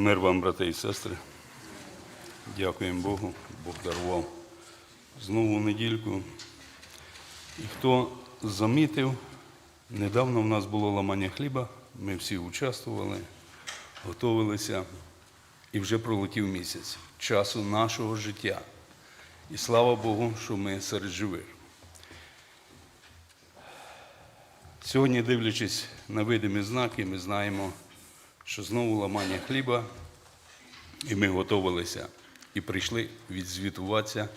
Мир вам, брати і сестри. Дякуємо Богу. Бог дарував знову недільку. І хто замітив, недавно в нас було ламання хліба, ми всі участвували, готувалися, і вже пролетів місяць часу нашого життя. І слава Богу, що ми серед живих. Сьогодні, дивлячись на видимі знаки, ми знаємо, що знову ламання хліба, і ми готувалися і прийшли відзвітуватися,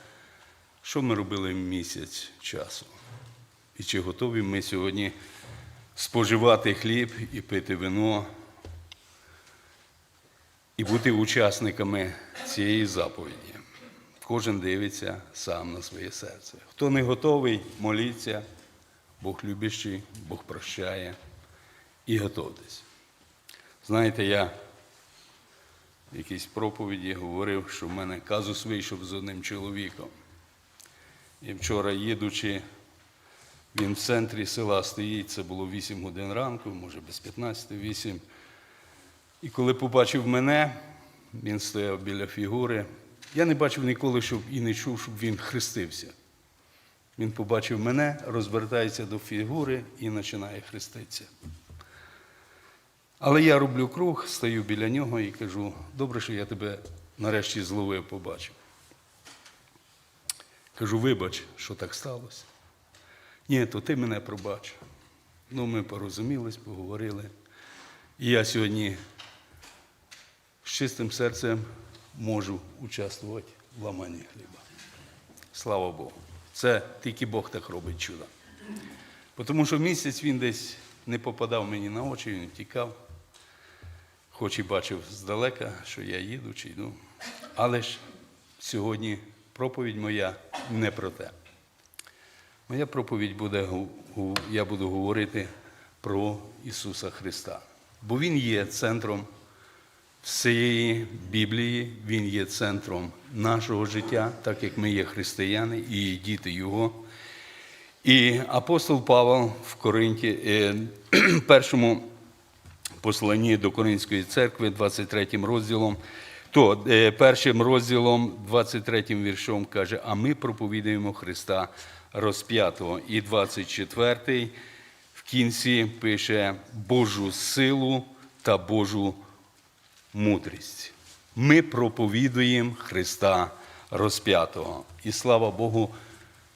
що ми робили місяць часу. І чи готові ми сьогодні споживати хліб і пити вино, і бути учасниками цієї заповіді. Кожен дивиться сам на своє серце. Хто не готовий, моліться, Бог любящий, Бог прощає і готовтесь. Знаєте, я в якійсь проповіді говорив, що в мене казус вийшов з одним чоловіком. І вчора, їдучи, він в центрі села стоїть, це було 8 годин ранку, може без 15, 8. І коли побачив мене, він стояв біля фігури. Я не бачив ніколи, щоб і не чув, щоб він хрестився. Він побачив мене, розвертається до фігури і починає хреститися. Але я роблю круг, стою біля нього і кажу, добре, що я тебе нарешті зловив, побачив. Кажу, вибач, що так сталося. Ні, то ти мене пробач. Ну, ми порозумілись, поговорили. І я сьогодні з чистим серцем можу участвувати в ламанні хліба. Слава Богу. Це тільки Бог так робить чудо. Тому що місяць він десь не попадав мені на очі, він тікав, хоч і бачив здалека, що я їду чи йду. Але ж сьогодні проповідь моя не про те. Моя проповідь буде, я буду говорити про Ісуса Христа. Бо Він є центром всієї Біблії, Він є центром нашого життя, так як ми є християни і діти Його. І апостол Павел в Коринті, е, першому посланні до Коринської церкви, 23 розділом, то е, першим розділом, 23 віршом каже, а ми проповідуємо Христа розп'ятого. І 24 в кінці пише Божу силу та Божу мудрість. Ми проповідуємо Христа розп'ятого. І слава Богу,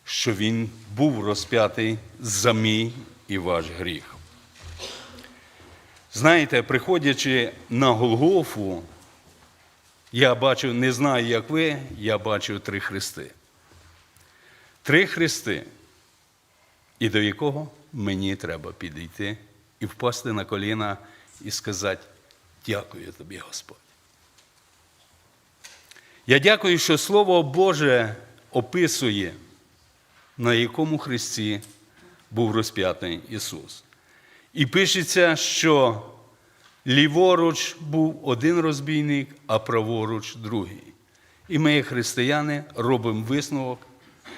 що Він був розп'ятий за мій і ваш гріх. Знаєте, приходячи на Голгофу, я бачу, не знаю, як ви, я бачу три хрести. Три хрести, і до якого мені треба підійти і впасти на коліна і сказати, дякую тобі, Господь. Я дякую, що Слово Боже описує, на якому хресті був розп'ятий Ісус. І пишеться, що ліворуч був один розбійник, а праворуч другий. І ми, християни, робимо висновок,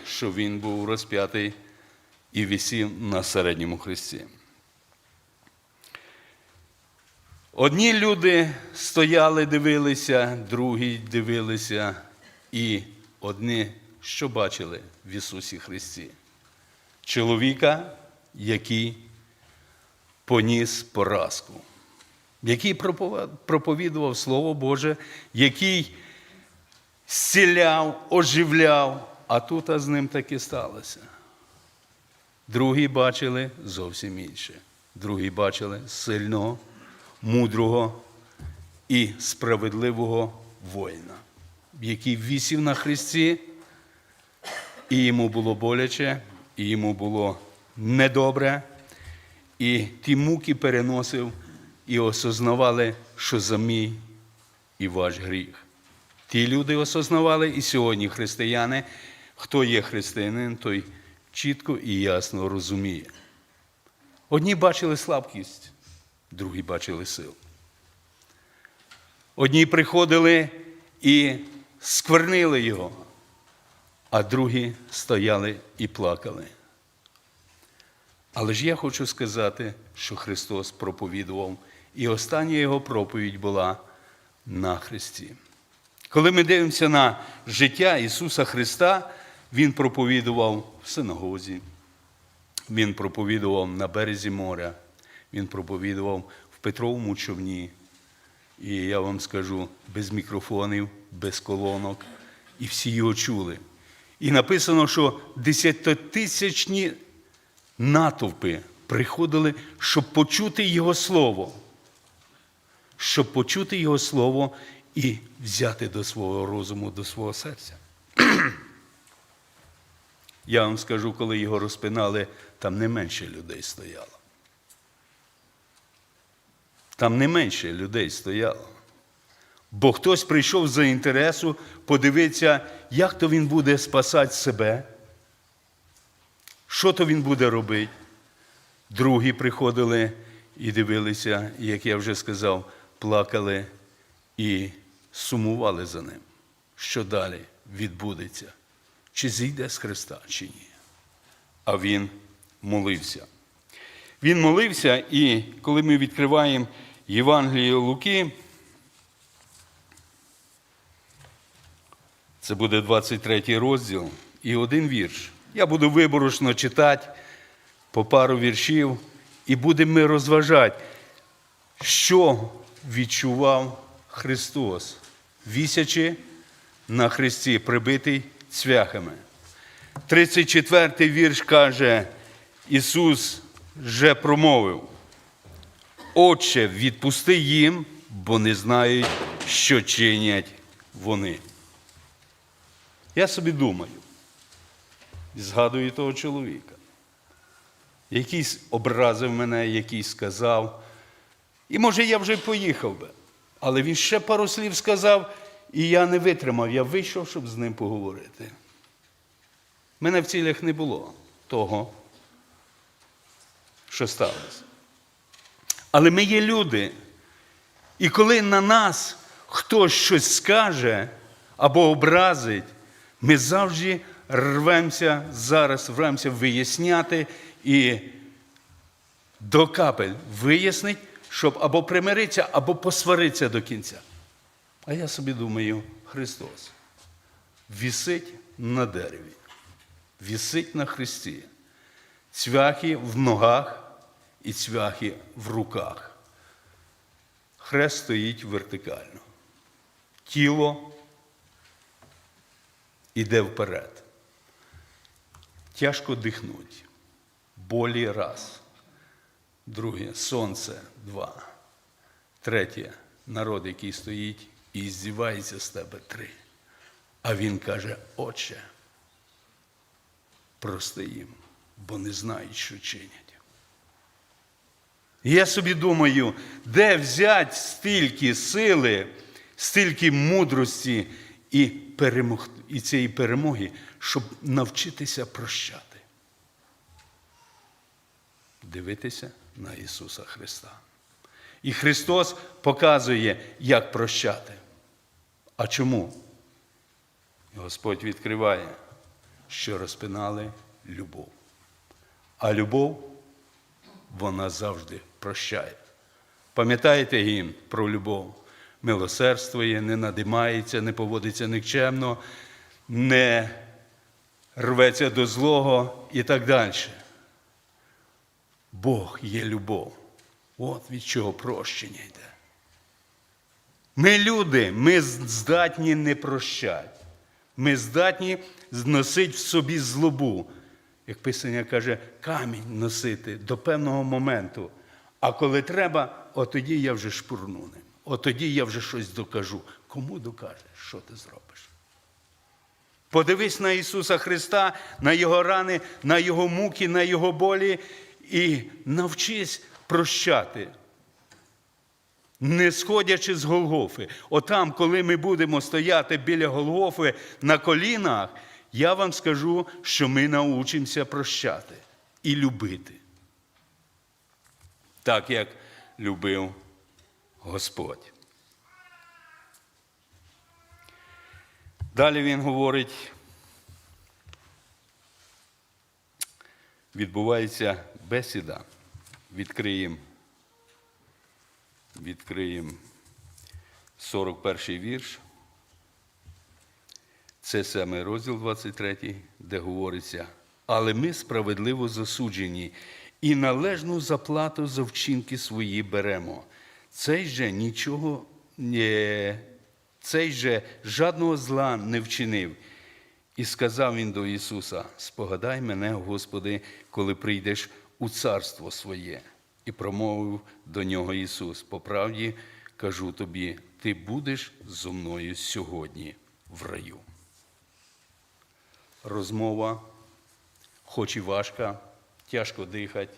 що він був розп'ятий і висів на середньому хресті. Одні люди стояли, дивилися, другі дивилися, і одні що бачили в Ісусі Христі? Чоловіка, який поніс поразку, який проповідував Слово Боже, який зціляв, оживляв, а тут а з ним таки сталося. Другі бачили зовсім інше. Другі бачили сильного, мудрого і справедливого воїна, який вісів на хресті, і йому було боляче, і йому було недобре, і ті муки переносив і осознавали, що за мій і ваш гріх. Ті люди осознавали, і сьогодні християни, хто є християнин, той чітко і ясно розуміє. Одні бачили слабкість, другі бачили силу. Одні приходили і сквернили його, а другі стояли і плакали. Але ж я хочу сказати, що Христос проповідував, і остання його проповідь була на Христі. Коли ми дивимося на життя Ісуса Христа, Він проповідував в синагозі, Він проповідував на березі моря, Він проповідував в Петровому човні. І я вам скажу, без мікрофонів, без колонок, і всі його чули. І написано, що десятитисячні натовпи приходили, щоб почути Його Слово, щоб почути Його Слово і взяти до свого розуму, до свого серця. Я вам скажу, коли його розпинали, там не менше людей стояло. Там не менше людей стояло. Бо хтось прийшов за інтересу подивитися, як то він буде спасати себе, що то він буде робити. Другі приходили і дивилися, і, як я вже сказав, плакали і сумували за ним, що далі відбудеться, чи зійде з Христа, чи ні. А він молився. Він молився, і коли ми відкриваємо Євангеліє Луки, це буде 23 розділ і один вірш. Я буду виборочно читати по пару віршів, і будемо ми розважати, що відчував Христос, вісячи на Христі, прибитий цвяхами. 34-й вірш каже, Ісус вже промовив. Отче, відпусти їм, бо не знають, що чинять вони. Я собі думаю, згадую того чоловіка, якийсь образив мене, який сказав. І може я вже поїхав би. Але він ще пару слів сказав, і я не витримав. Я вийшов, щоб з ним поговорити. Мене в цілях не було того, що сталося. Але ми є люди. І коли на нас хтось щось скаже або образить, ми завжди рвемося зараз, рвемося виясняти і до капель вияснить, щоб або примиритися, або посваритися до кінця. А я собі думаю, Христос вісить на дереві, вісить на Христі, цвяхи в ногах і цвяхи в руках. Хрест стоїть вертикально. Тіло іде вперед. Тяжко дихнуть. Болі раз. Друге сонце два. Третє народ, який стоїть і здівається з тебе три. А він каже, Отче, прости їм, бо не знають, що чинять. Я собі думаю, де взяти стільки сили, стільки мудрості і, перемог, і цієї перемоги, щоб навчитися прощати. Дивитися на Ісуса Христа. І Христос показує, як прощати. А чому? Господь відкриває, що розпинали любов. А любов, вона завжди прощає. Пам'ятаєте гімн про любов? Милосердствує, не надимається, не поводиться никчемно, не рветься до злого і так далі. Бог є любов. От від чого прощення йде. Ми люди, ми здатні не прощати. Ми здатні зносити в собі злобу. Як Писання каже, камінь носити до певного моменту. А коли треба, от тоді я вже шпурну ним. От тоді я вже щось докажу. Кому докажеш, що ти зробиш? Подивись на Ісуса Христа, на Його рани, на Його муки, на Його болі і навчись прощати. Не сходячи з Голгофи. Отам, коли ми будемо стояти біля Голгофи на колінах, я вам скажу, що ми научимося прощати і любити. Так як любив Господь. Далі він говорить, відбувається бесіда. Відкриємо. Відкриємо 41 вірш. Це саме розділ 23, де говориться, але ми справедливо засуджені і належну заплату за вчинки свої беремо. Цей же нічого цей же жадного зла не вчинив. І сказав він до Ісуса: Спогадай мене, Господи, коли прийдеш у царство своє. І промовив до нього Ісус: По правді кажу тобі, ти будеш зо мною сьогодні в раю. Розмова, хоч і важка, тяжко дихати.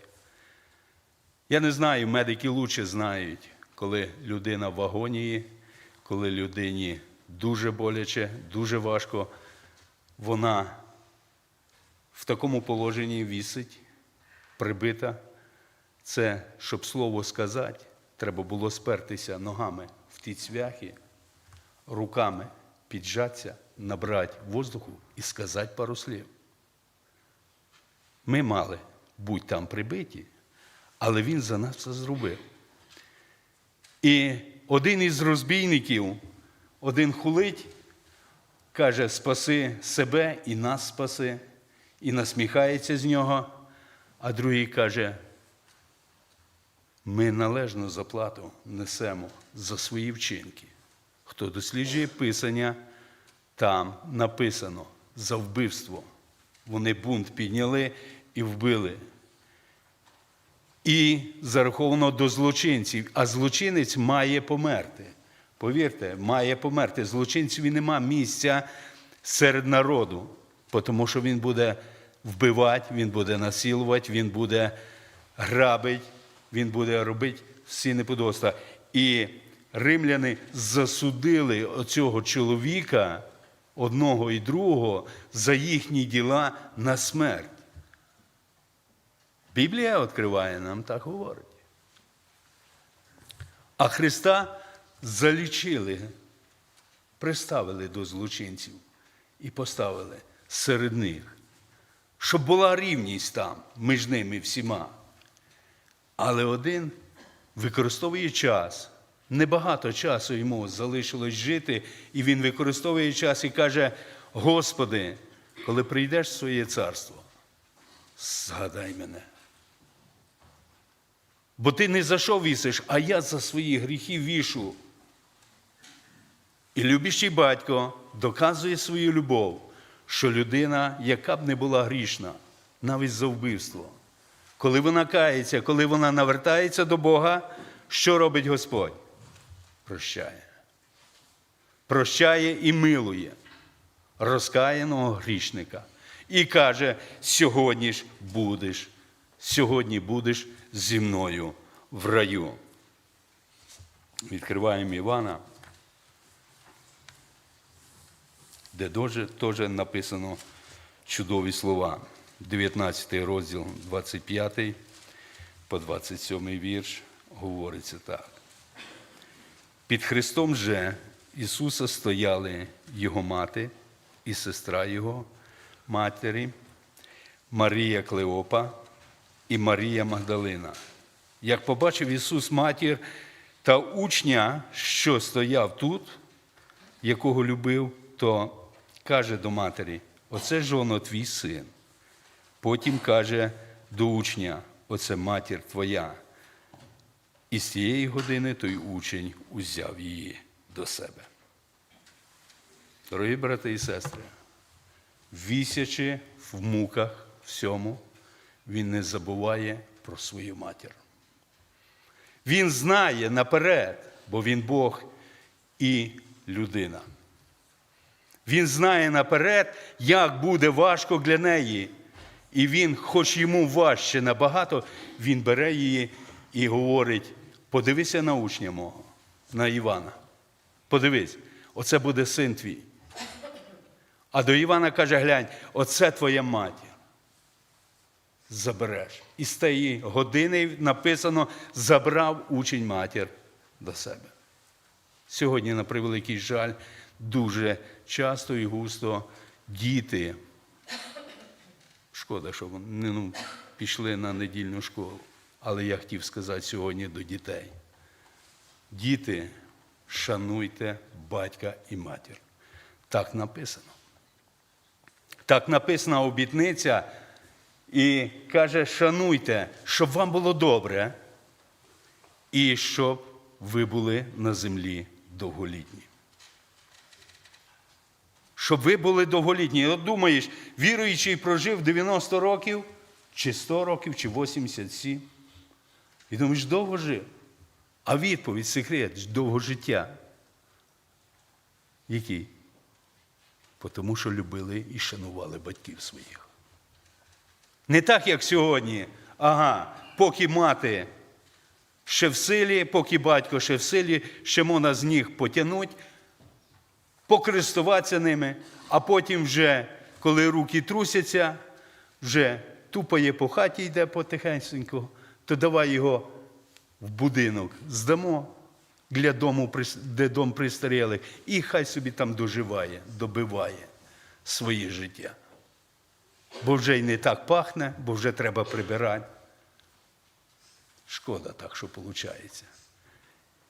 Я не знаю, медики лучше знають, коли людина в агонії, коли людині дуже боляче, дуже важко, вона в такому положенні вісить, прибита. Це, щоб слово сказати, треба було спертися ногами в ті цвяхи, руками піджатися, набрати воздуху і сказати пару слів. Ми мали бути там прибиті, але він за нас це зробив. І один із розбійників, один хулить, каже, спаси себе і нас спаси, і насміхається з нього, а другий каже, ми належну заплату несемо за свої вчинки. Хто досліджує Писання, там написано за вбивство. Вони бунт підняли і вбили. І зараховано до злочинців, а злочинець має померти. Повірте, має померти. Злочинцеві нема місця серед народу, тому що він буде вбивати, він буде насилувати, він буде грабити, він буде робити всі неподоста. І римляни засудили оцього чоловіка, одного і другого, за їхні діла на смерть. Біблія відкриває нам так говорить. А Христа залічили, приставили до злочинців і поставили серед них, щоб була рівність там між ними всіма. Але один використовує час. Небагато часу йому залишилось жити, і він використовує час і каже: Господи, коли прийдеш в своє царство, згадай мене. Бо ти не за що вісиш, а я за свої гріхи вішу. І любящий батько доказує свою любов, що людина, яка б не була грішна, навіть за вбивство, коли вона кається, коли вона навертається до Бога, що робить Господь? Прощає. Прощає і милує розкаяного грішника. І каже: сьогодні ж будеш, сьогодні будеш зі мною в раю. Відкриваємо Івана, де теж написано чудові слова. 19 розділ, 25 по 27 вірш говориться так. Під Христом же Ісуса стояли Його мати і сестра Його, матері, Марія Клеопа і Марія Магдалина. Як побачив Ісус матір та учня, що стояв тут, якого любив, то каже до матері: Оце жоно твій син. Потім каже до учня: Оце матір твоя. І з цієї години той учень узяв її до себе. Дорогі брати і сестри, вісячи в муках всьому, він не забуває про свою матір. Він знає наперед, бо він Бог і людина. Він знає наперед, як буде важко для неї. І він, хоч йому важче набагато, він бере її і говорить: подивися на учня мого, на Івана. Подивись, оце буде син твій. А до Івана каже: глянь, оце твоя матір. Забереш. І з тієї години написано, забрав учень матір до себе. Сьогодні, на превеликий жаль, дуже часто і густо діти. Шкода, що вони ну, пішли на недільну школу. Але я хотів сказати сьогодні до дітей. Діти шануйте батька і матір. Так написано. Так написана обітниця і каже, шануйте, щоб вам було добре, і щоб ви були на землі довголітні. Щоб ви були довголітні. От думаєш, віруючий прожив 90 років, чи 100 років, чи 87. І думаєш, довго жив. А відповідь, секрет, довго життя. Який? Тому що любили і шанували батьків своїх. Не так, як сьогодні. Ага, поки мати ще в силі, поки батько ще в силі, ще можна з ніг потягнути, покористуватися ними, а потім вже, коли руки трусяться, вже тупає по хаті йде потихеньку, то давай його в будинок здамо для дому, де дом пристарілих, і хай собі там доживає, добиває своє життя. Бо вже й не так пахне, бо вже треба прибирати. Шкода так, що виходить.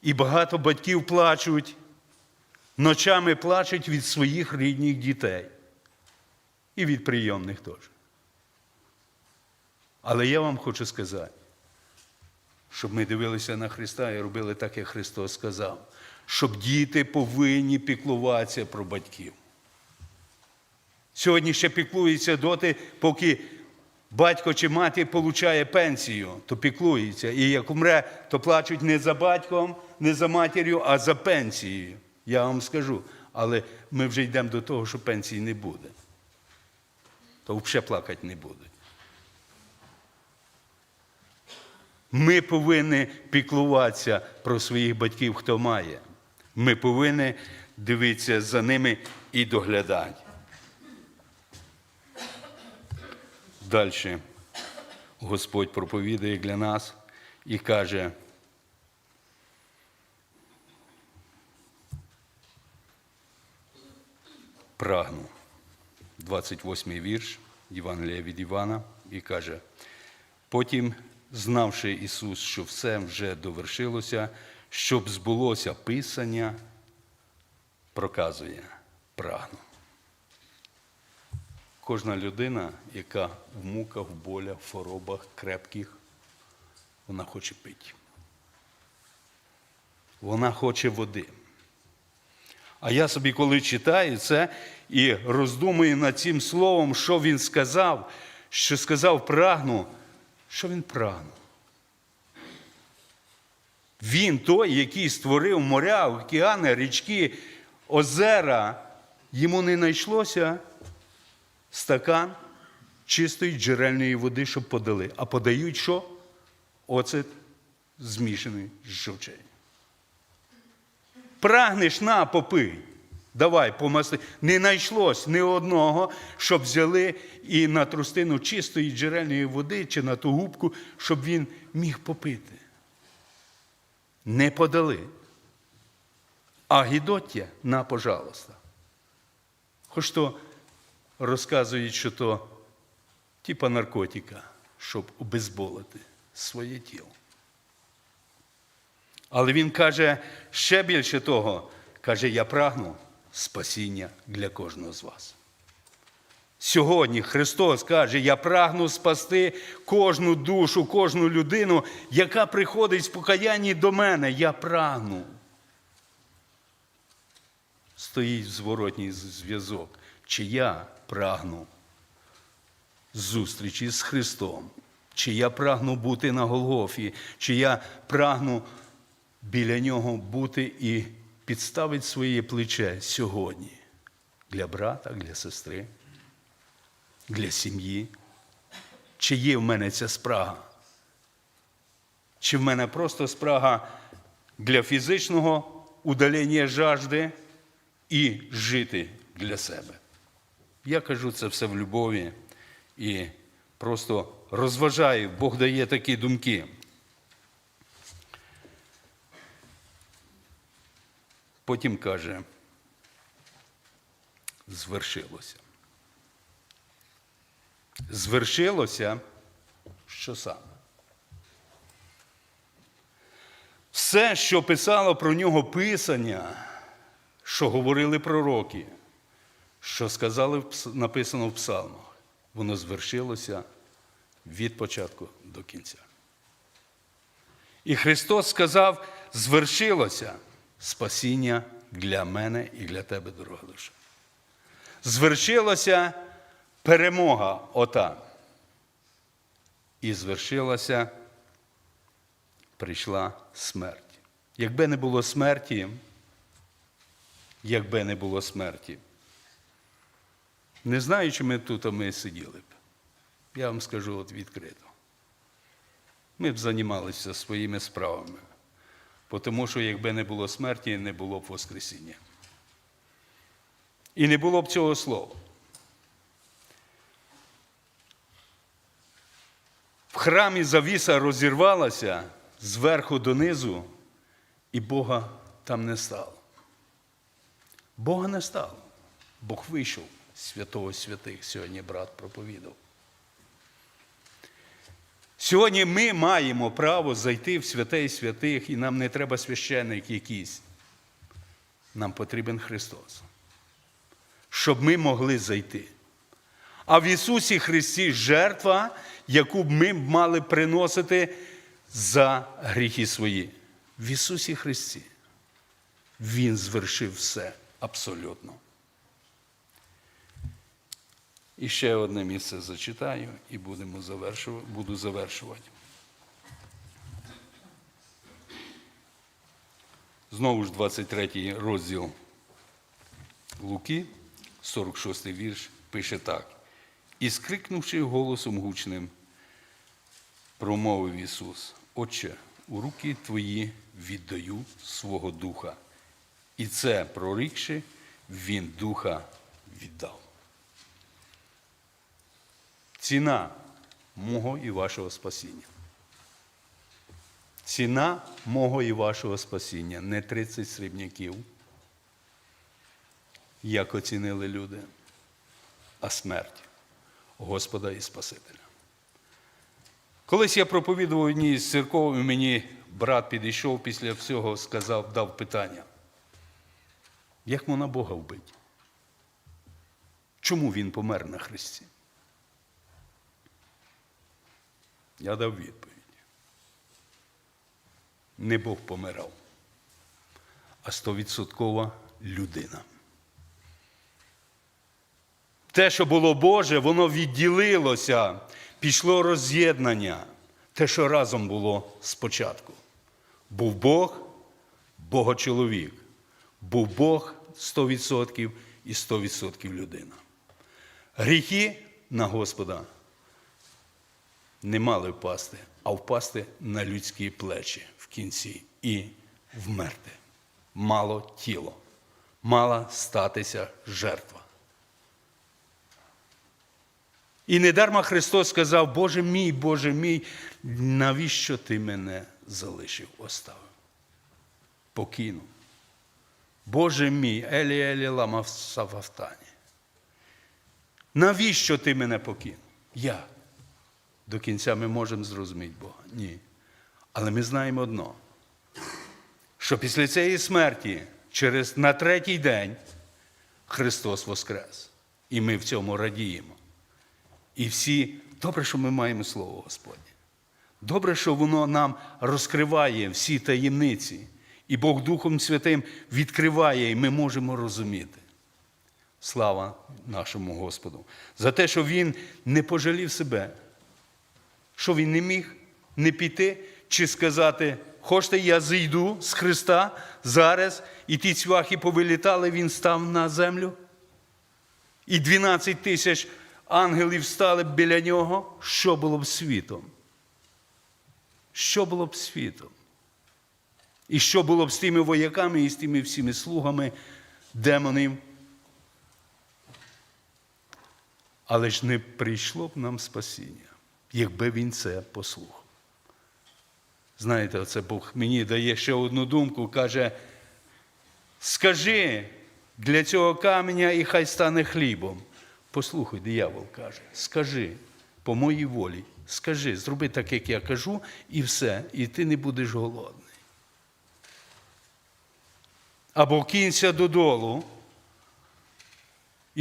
І багато батьків плачуть, ночами плачуть від своїх рідних дітей. І від прийомних теж. Але я вам хочу сказати, щоб ми дивилися на Христа і робили так, як Христос сказав, щоб діти повинні піклуватися про батьків. Сьогодні ще піклується доти, поки батько чи мати получає пенсію, то піклується. І як умре, то плачуть не за батьком, не за матір'ю, а за пенсією. Я вам скажу. Але ми вже йдемо до того, що пенсії не буде. То взагалі плакати не будуть. Ми повинні піклуватися про своїх батьків, хто має. Ми повинні дивитися за ними і доглядати. Далі Господь проповідає для нас і каже, прагну. 28 й вірш Євангелія від Івана і каже, потім, знавши Ісус, що все вже довершилося, щоб збулося Писання, проказує прагну. Кожна людина, яка в муках, в болях, в хворобах крепких, вона хоче пити. Вона хоче води. А я собі, коли читаю це і роздумую над цим словом, що він сказав, що сказав прагну, що він прагнув. Він той, який створив моря, океани, річки, озера, йому не знайшлося стакан чистої джерельної води, щоб подали. А подають що? Оцет змішаний з жовчею. Прагнеш на попий. Давай, помасли. Не знайшлось ні одного, щоб взяли і на трустину чистої джерельної води чи на ту губку, щоб він міг попити. Не подали. А гідоття на, пожалуйста. Хоч то розказують, що то типа наркотика, щоб обезболити своє тіло. Але він каже ще більше того, каже, я прагну спасіння для кожного з вас. Сьогодні Христос каже, я прагну спасти кожну душу, кожну людину, яка приходить з покаянні до мене. Я прагну. Стоїть зворотній зв'язок. Чи я прагну зустрічі з Христом, чи я прагну бути на Голгофі, чи я прагну біля нього бути і підставити своє плече сьогодні для брата, для сестри, для сім'ї. Чи є в мене ця спрага? Чи в мене просто спрага для фізичного удалення жажди і жити для себе? Я кажу це все в любові і просто розважаю, Бог дає такі думки. Потім каже, звершилося. Звершилося, що саме? Все, що писало про нього Писання, що говорили пророки, що сказали, написано в псалмах, воно звершилося від початку до кінця. І Христос сказав: звершилося спасіння для мене і для тебе, дорога душа. Звершилася перемога ота. І звершилася, прийшла смерть. Якби не було смерті, якби не було смерті, не знаю, чи ми тут ми сиділи б. Я вам скажу от відкрито. Ми б займалися своїми справами. Тому що якби не було смерті, не було б Воскресіння. І не було б цього слова. В храмі завіса розірвалася зверху донизу, і Бога там не стало. Бога не стало. Бог вийшов святого святих, сьогодні брат проповідав. Сьогодні ми маємо право зайти в святе і святих, і нам не треба священник якийсь. Нам потрібен Христос, щоб ми могли зайти. А в Ісусі Христі жертва, яку б ми мали приносити за гріхи свої. В Ісусі Христі. Він звершив все абсолютно. І ще одне місце зачитаю і будемо завершувати, буду завершувати. Знову ж 23 розділ Луки, 46 вірш, пише так. І скрикнувши голосом гучним, промовив Ісус, Отче, у руки Твої віддаю свого духа. І це, прорікши, Він духа віддав. Ціна мого і вашого спасіння. Ціна мого і вашого спасіння не 30 срібняків, як оцінили люди, а смерть Господа і Спасителя. Колись я проповідував одній з церков, і мені брат підійшов після всього, сказав, дав питання. Як можна Бога вбити? Чому він помер на Христі? Я дав відповідь. Не Бог помирав, а стовідсоткова людина. Те, що було Боже, воно відділилося, пішло роз'єднання. Те, що разом було спочатку. Був Бог, Богочоловік. Був Бог 100% і 100% людина. Гріхи на Господа не мали впасти, а впасти на людські плечі в кінці і вмерти. Мало тіло, мала статися жертва. І недарма Христос сказав, Боже мій, Боже мій, навіщо ти мене залишив, оставив? Покинув. Боже мій, Елі Елі лама Савафтані. Навіщо ти мене покинув? Як? До кінця ми можемо зрозуміти Бога. Ні. Але ми знаємо одно, що після цієї смерті, через, на третій день, Христос Воскрес. І ми в цьому радіємо. І всі, добре, що ми маємо Слово Господнє. Добре, що воно нам розкриває всі таємниці. І Бог Духом Святим відкриває, і ми можемо розуміти. Слава нашому Господу! За те, що Він не пожалів себе, що Він не міг не піти чи сказати, хочете, я зійду з Христа зараз, і ті цвяхи повилітали, Він став на землю. І 12 тисяч ангелів стали біля нього, що було б світом? Що було б світом? І що було б з тими вояками і з тими всіми слугами демонів? Але ж не прийшло б нам спасіння, якби він це послухав. Знаєте, оце Бог мені дає ще одну думку, каже: скажи для цього каменя і хай стане хлібом. Послухай, диявол каже, скажи по моїй волі, скажи, зроби так, як я кажу, і все, і ти не будеш голодний. або кинься додолу.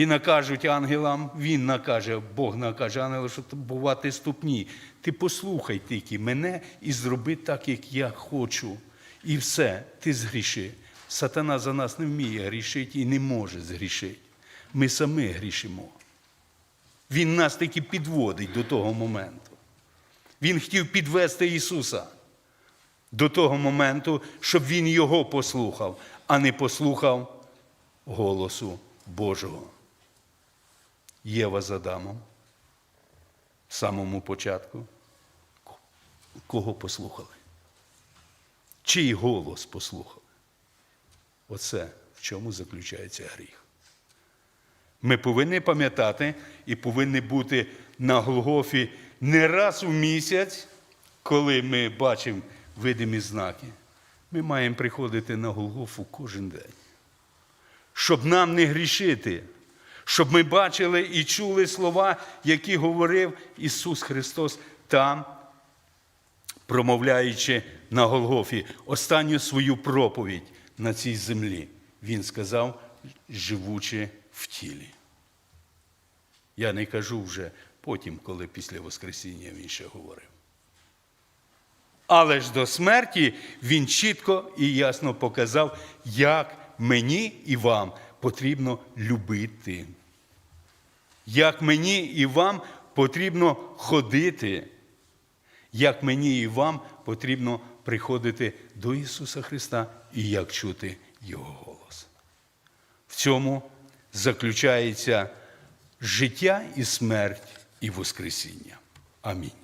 І накажуть ангелам, він накаже, Бог накаже ангелам, що бувати ступні. Ти послухай тільки мене і зроби так, як я хочу. І все, ти згріши. Сатана за нас не вміє грішити і не може згрішити. Ми самі грішимо. Він нас таки підводить до того моменту. Він хотів підвести Ісуса до того моменту, щоб Він його послухав, а не послухав голосу Божого. Єва з Адамом в самому початку. Кого послухали? Чий голос послухали? Оце в чому заключається гріх. Ми повинні пам'ятати і повинні бути на Голгофі не раз у місяць, коли ми бачимо видимі знаки. Ми маємо приходити на Голгофу кожен день, щоб нам не грішити, щоб ми бачили і чули слова, які говорив Ісус Христос там, промовляючи на Голгофі останню свою проповідь на цій землі. Він сказав, живучи в тілі. Я не кажу вже потім, коли після Воскресіння він ще говорив. Але ж до смерті він чітко і ясно показав, як мені і вам потрібно любити. Як мені і вам потрібно ходити, як мені і вам потрібно приходити до Ісуса Христа і як чути Його голос. В цьому заключається життя і смерть і Воскресіння. Амінь.